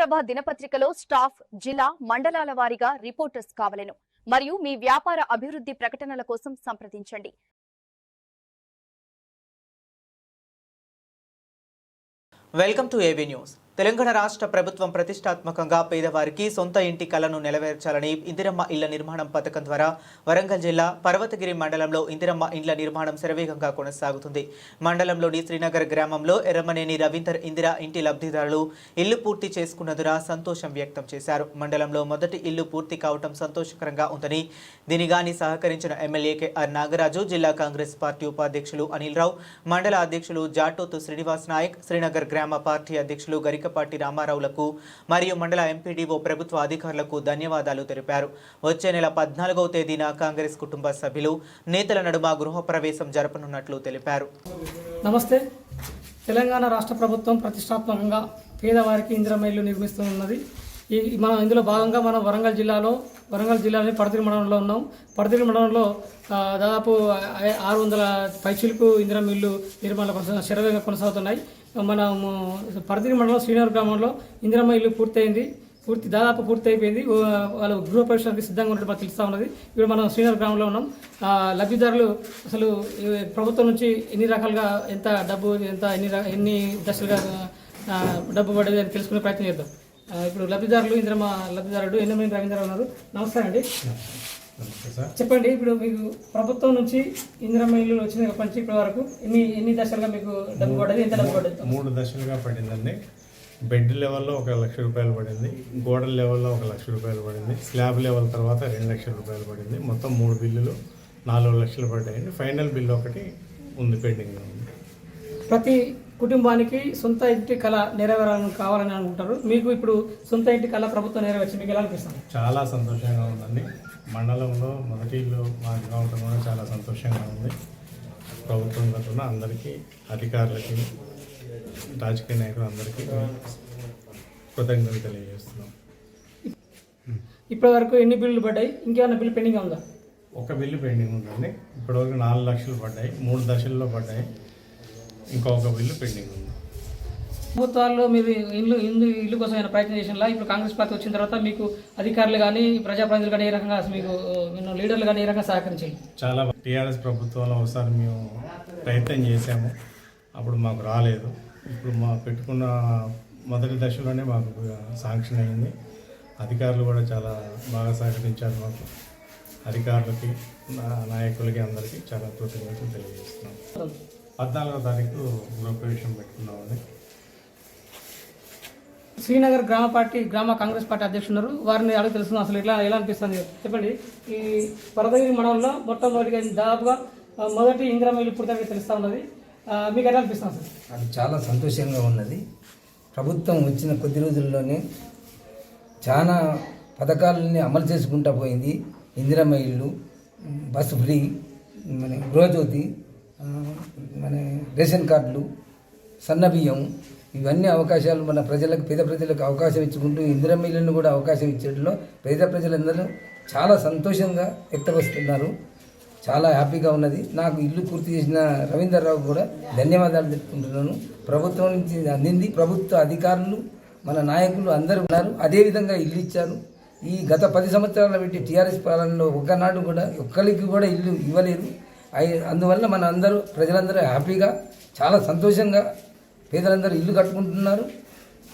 ప్రభ దినపత్రికలో స్టాఫ్ జిల్లా మండలాల వారీగా రిపోర్టర్స్ కావలను. మరియు మీ వ్యాపార అభివృద్ధి ప్రకటనల కోసం సంప్రదించండి. Welcome to AB news Telangana రాష్ట్ర ప్రభుత్వం ప్రతిష్టాత్మకంగా పేదవారికి సొంత ఇంటి కలను నెరవేర్చాలని ఇందిరమ్మ ఇళ్ళ నిర్మాణం పథకం ద్వారా వరంగల్ జిల్లా పర్వతగిరి మండలంలో ఇందిరమ్మ ఇండ్ల నిర్మాణం శరవేగంగా కొనసాగుతుంది. మండలంలోని శ్రీనగర్ గ్రామంలో ఎర్రమనేని రవీందర్ ఇందిరా ఇంటి లబ్ధిదారులు ఇల్లు పూర్తి చేసుకున్నందున సంతోషం వ్యక్తం చేశారు. మండలంలో మొదటి ఇల్లు పూర్తి కావటం సంతోషకరంగా ఉందని దీనిగాని సహకరించిన ఎమ్మెల్యే కెఆర్ నాగరాజు జిల్లా కాంగ్రెస్ పార్టీ ఉపాధ్యక్షులు అనిల్ రావు మండల అధ్యక్షులు జాటోతు శ్రీనివాస్ నాయక్ శ్రీనగర్ గ్రామ పార్టీ అధ్యక్షులు గరిక పాటి రామారావులకు మరియు మండల ఎంపీడీఓ ప్రభుత్వ అధికారులకు ధన్యవాదాలు తెలిపారు. వచ్చే నెల పద్నాలుగవ తేదీన కాంగ్రెస్ కుటుంబ సభ్యులు నేతల నడుమ గృహప్రవేశం జరపనున్నట్లు తెలిపారు. నమస్తే. తెలంగాణ రాష్ట్ర ప్రభుత్వం ప్రతిష్టాత్మకంగా పేదవారికి ఇందిరమ్మ నిర్మిస్తున్నది. ఈ మనం ఇందులో భాగంగా మనం వరంగల్ జిల్లాలో వరంగల్ జిల్లాలోని పడతిరి మండలంలో ఉన్నాం. పడతిరి మండలంలో దాదాపు ఆరు వందల పైచిలకు ఇందిరమ్మ ఇల్లు నిర్మాణాలు కొనసా శరవేగంగా కొనసాగుతున్నాయి. మనము పడతిరి మండలం శ్రీనగర్ గ్రామంలో ఇందిరమ్మ ఇల్లు పూర్తయింది. పూర్తి దాదాపు పూర్తి అయిపోయింది వాళ్ళు గృహ ప్రవేశానికి సిద్ధంగా ఉన్నట్టు మాకు తెలుస్తూ ఉన్నది. ఇప్పుడు మనం శ్రీనగర్ గ్రామంలో ఉన్నాం. లబ్ధిదారులు అసలు ప్రభుత్వం నుంచి ఎన్ని రకాలుగా ఎంత డబ్బు ఎంత ఎన్ని ఎన్ని దశలుగా డబ్బు పడేది అని తెలుసుకునే ప్రయత్నం చేద్దాం. ఇప్పుడు లబ్ధిదారులు ఇంద్రమ లబ్ధిదారుడు ఎన్నమని రవీంద్ర ఉన్నారు. నమస్కారం అండి. చెప్పండి ఇప్పుడు మీకు ప్రభుత్వం నుంచి ఇంద్రమ్మ ఇల్లు వచ్చిన నుంచి ఇప్పటి వరకు ఎన్ని ఎన్ని దశలుగా మీకు డబ్బు పడ్డది ఎంత డబ్బు పడ్డది మూడు దశలుగా పడిందండి. బెడ్ లెవెల్లో ఒక లక్ష రూపాయలు పడింది. గోడల లెవెల్లో ఒక లక్ష రూపాయలు పడింది. స్లాబ్ లెవెల్ తర్వాత రెండు లక్షల రూపాయలు పడింది. మొత్తం మూడు బిల్లులు నాలుగు లక్షలు పడ్డాయండి. ఫైనల్ బిల్ ఒకటి ఉంది పెండింగ్లో ఉంది. ప్రతి కుటుంబానికి సొంత ఇంటి కళ నెరవేరాలని కావాలని అనుకుంటారు. మీకు ఇప్పుడు సొంత ఇంటి కళ ప్రభుత్వం నెరవేర్చి మీకు ఎలా అనిపిస్తుంది? చాలా సంతోషంగా ఉందండి. మండలంలో మొదటి ఇల్లు మాకు కావటం కూడా చాలా సంతోషంగా ఉంది. ప్రభుత్వం తరఫున అందరికీ అధికారులకి రాజకీయ నాయకులు అందరికీ కృతజ్ఞతలు తెలియజేస్తున్నాం. ఇప్పటి వరకు ఎన్ని బిల్లులు పడ్డాయి? ఇంకేమైనా బిల్లు పెండింగ్ ఉందా? ఒక బిల్లు పెండింగ్ ఉందండి. ఇప్పటివరకు నాలుగు లక్షలు పడ్డాయి. మూడు దశల్లో పడ్డాయి. ఇంకొక బిల్లు పెండింగ్ ఉంది. ప్రభుత్వాల్లో మీరు ఇల్లు ఇల్లు ఇల్లు కోసం ఏమైనా ప్రయత్నం చేసినలా ఇప్పుడు కాంగ్రెస్ పార్టీ వచ్చిన తర్వాత మీకు అధికారులు కానీ ప్రజాప్రతినిధులు కానీ ఏ రకంగా మీకు మీరు లీడర్లు కానీ ఏ రకంగా సహకరించాలి చాలా టీఆర్ఎస్ ప్రభుత్వంలో ఒకసారి మేము ప్రయత్నం చేశాము. అప్పుడు మాకు రాలేదు. ఇప్పుడు మా పెట్టుకున్న మొదటి దశలోనే మాకు శాంక్షన్ అయింది. అధికారులు కూడా చాలా బాగా సహకరించారు మాకు. అధికారులకి నాయకులకి అందరికీ చాలా కృతజ్ఞతలు తెలియజేస్తున్నాం. పద్నాలుగో తారీఖు గృహప్రవేశం పెట్టుకున్నామండి. శ్రీనగర్ గ్రామ పార్టీ గ్రామ కాంగ్రెస్ పార్టీ అధ్యక్షులు ఉన్నారు వారిని అడిగి తెలుసుకుందాం అసలు ఎట్లా ఎలా అనిపిస్తుంది? చెప్పండి. ఈ పరదగిరి మండలంలో మొట్టమొదటిగా దాదాపుగా మొదటి ఇంద్రమ ఇల్లు పూర్తిగా తెలుస్తూ ఉన్నది. మీకు ఎలా అనిపిస్తుంది అసలు? నాకు చాలా సంతోషంగా ఉన్నది. ప్రభుత్వం వచ్చిన కొద్ది రోజుల్లోనే చాలా పథకాలని అమలు చేసుకుంటా పోయింది. ఇందిరమ్మ ఇల్లు బస్సు ఫ్రీ మన గృహజ్యోతి రేషన్ కార్డులు సన్నబియ్యం ఇవన్నీ అవకాశాలు మన ప్రజలకు పేద ప్రజలకు అవకాశం ఇచ్చుకుంటూ ఇందిరమ్మ కూడా అవకాశం ఇచ్చేటలో పేద ప్రజలందరూ చాలా సంతోషంగా వ్యక్తపరుస్తున్నారు. చాలా హ్యాపీగా ఉన్నది. నాకు ఇల్లు పూర్తి చేసిన రవీందర్ రావు కూడా ధన్యవాదాలు తెలుపుకుంటున్నాను. ప్రభుత్వం నుంచి అందింది. ప్రభుత్వ అధికారులు మన నాయకులు అందరూ ఉన్నారు. అదేవిధంగా ఇల్లు ఇచ్చారు. ఈ గత పది సంవత్సరాల పెట్టి టీఆర్ఎస్ పాలనలో ఒక్కనాడు కూడా ఒక్కరికి కూడా ఇల్లు ఇవ్వలేదు. అందువల్ల మన అందరూ ప్రజలందరూ హ్యాపీగా చాలా సంతోషంగా పేదలందరూ ఇల్లు కట్టుకుంటున్నారు.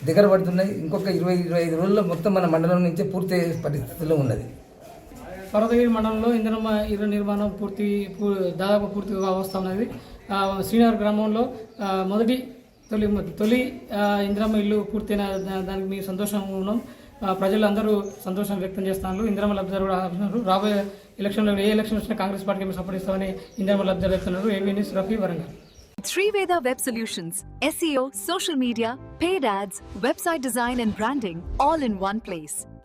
దగ్గర పడుతున్నాయి. ఇంకొక ఇరవై ఇరవై ఐదు రోజుల్లో మొత్తం మన మండలం నుంచే పూర్తి పరిస్థితిలో ఉన్నది. పర్వతగిరి మండలంలో ఇంధన ఇల్లు నిర్మాణం పూర్తి దాదాపు పూర్తిగా వస్తున్నది ఉన్నది. శ్రీనగర్ గ్రామంలో మొదటి తొలి తొలి ఇంద్రమ్మ ఇల్లు పూర్తయిన దానికి మీ సంతోషంగా ఉన్నాం. ప్రజలందరూ సంతోషం వ్యక్తం చేస్తున్నారు. ఇందిరమ్మ లబ్ధిదారు కూడా అంటున్నారు రాబోయే ఎలక్షన్లో ఏ ఎలక్షన్ వచ్చినా కాంగ్రెస్ పార్టీకి మేము సపోర్ట్ ఇస్తామని ఇందిరమ్మ లబ్ధిదారు చెప్తున్నారు. AV news Rafi Warangal. Three Veda Web Solutions SEO, social media, paid ads, website design and branding all in one place.